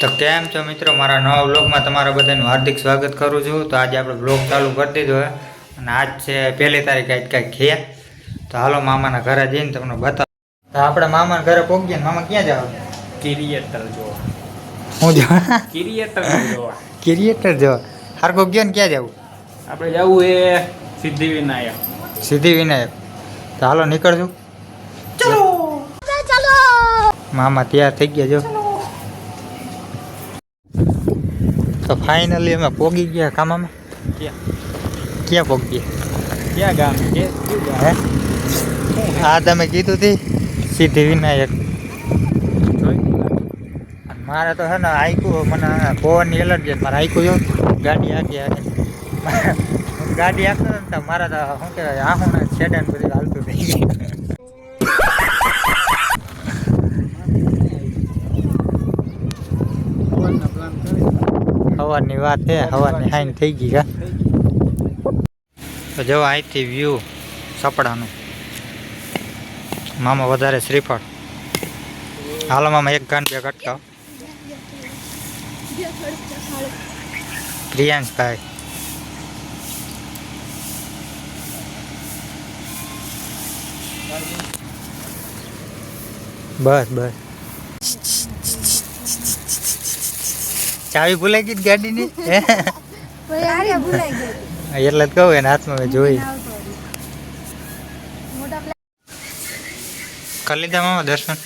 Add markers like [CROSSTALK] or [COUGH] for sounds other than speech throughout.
તો કેમ છો મિત્રો? મારા નવા બ્લોગમાં તમારા બધાનું હાર્દિક સ્વાગત કરું છું. તો આજે આપણે બ્લોગ ચાલુ કરી દીધો હોય અને આજ છે પહેલી તારીખ આજ કાંઈક ખે તો હાલો મામાના ઘરે જઈને તમને બતાવો. તો આપણે મામાના ઘરે પહોંચીએ ને મામા ક્યાં જાવ? ક્રિએટર જોવા હું જવા કિરિયેટર જોવા ક્રિએટર જોવા હારકો ગયો ને ક્યાં જવું? આપણે જવું એ સિદ્ધિ વિનાયક. સિદ્ધિ વિનાયક. તો હાલો નીકળશું મામા તૈયાર થઈ ગયા જો. તો ફાઇનલી અમે પોગી ગયા કામામાં ક્યાં? ક્યાં પોગીએ ક્યાં ગામ? કે હે? આ તમે કીધું હતી સિદ્ધિ વિનાયક. મારે તો હે ને આઈકું મને પવનની એલર્જી મારે આઈકું જો ગાડી આખી આખી ગાડી આખતો ને તો મારા તો શું કહેવાય આહું ને છેડે બધું હાલતું થઈ ગયું હવાની વાત છે સવારની હાઈન થઈ ગઈ કા તો જો અહીંથી વ્યૂ સપડાનું. મામા વધારે શ્રીફળ. હાલો મામા, એક ગાન બે કટકાવ પ્રિયાંશભાઈ. બસ બસ. ચાવી ભૂલાઈ ગઈ ગાડીની? [LAUGHS] એટલે જ કહું એના હાથમાં મેં જોઈ. કરી લીધા મામા દર્શન.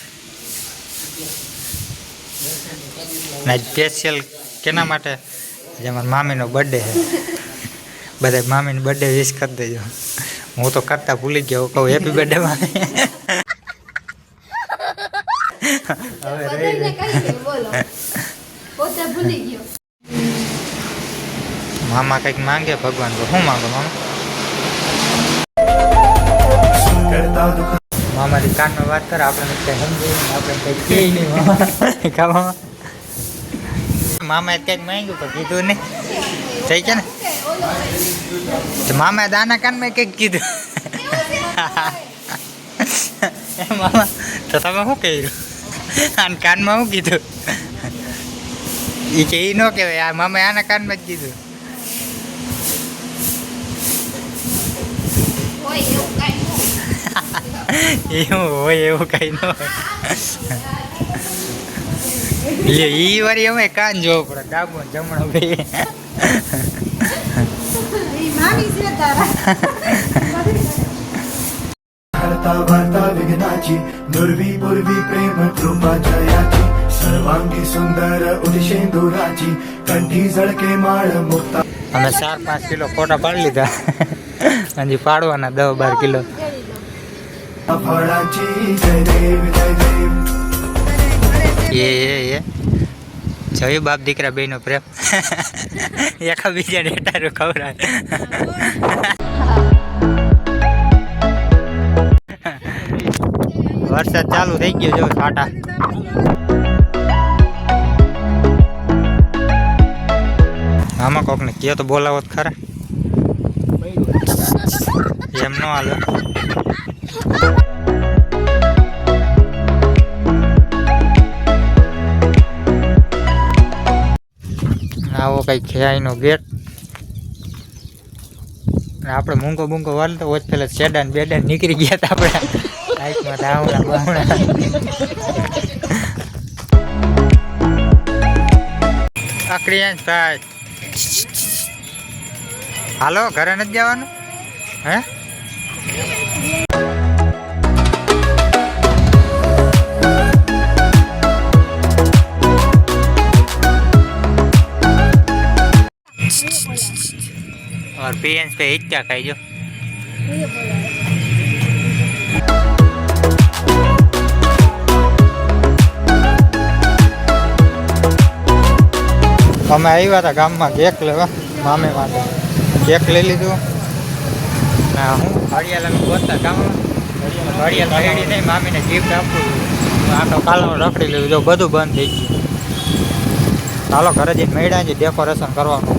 ના સ્પેશિયલ કેના માટે? આજે મારા મામીનો બર્થડે છે. બધા મામીનો બર્થડે વિશ કરી દેજો. હું તો કરતા ભૂલી ગયો કહું હેપી બર્થડે મામી. હવે રહી રહી મામા કંઈક માંગે ભગવાન તો શું માંગો, મામા? મામારી કાનમાં વાત કરે, આપણે કંઈ સમજે આપણે કંઈ કહે નહીં, મામા. મામા? મામાએ કંઈક માંગ્યું પણ કીધું નહીં. થઈ છે ને? મામા દાના કાનમાં કંઈક કીધું. [LAUGHS] મામા, તો તમે શું કર્યું? આને કાનમાં શું કીધું? એ કે એ ન કહેવાય. આ મામે આના કાનમાં જ કીધું. [LAUGHS] એવું હોય. એવું કઈ ન હોય. ઈ વારી અમે કાન જોવો પડે. ડાબો જમણો બે [LAUGHS] हरता वार्ता विघ्नाची दुर्वी पूर्वी प्रेम कृपा जयाची सर्वांगी सुंदर उदिशेंदुराची कंठी झळके माळ मुक्ता અમે ચાર પાંચ કિલો ફોટા પાડી લીધા હજી પાડવાના દસ બાર કિલો फळाची जय देव जय देव એ એ એ જોયું બાપ દીકરા બેનો પ્રેમ [LAUGHS] એકા બીજા ડેટારું ખવડાવે વરસાદ ચાલુ થઈ ગયો જો છાટા આમાં કોકને કયો તો બોલાવો તો ખરા. એમ નો હાલે. આવો કઈ ખેયાઈનો ગેટ. આપડે મૂંગો બૂંગો વાળતો વચ્ચે પેલા સેડાન બેડાન નીકળી ગયા હતા આપણે. બાઈકમાં ધાવણા બાવણા અક્રિયાંશ ભાઈ હાલો ઘરે નથી જવાનું હે और पेरेंट्स पे हिट क्या खाई जो અમે આવ્યા હતા ગામમાં કેક લેવા, મામે માટે. કેક લઈ લીધું. ના હું હરિયાળા ગોતતા ગામમાં. હરિયાળા રેડી નહીં મામીને ગિફ્ટ આપું આખો કાલો રખડી લીધું, જો બધું બંધ થઈ ગયું. ચાલો ઘરે જઈને મેળા જે ડેકોરેશન કરવાનું.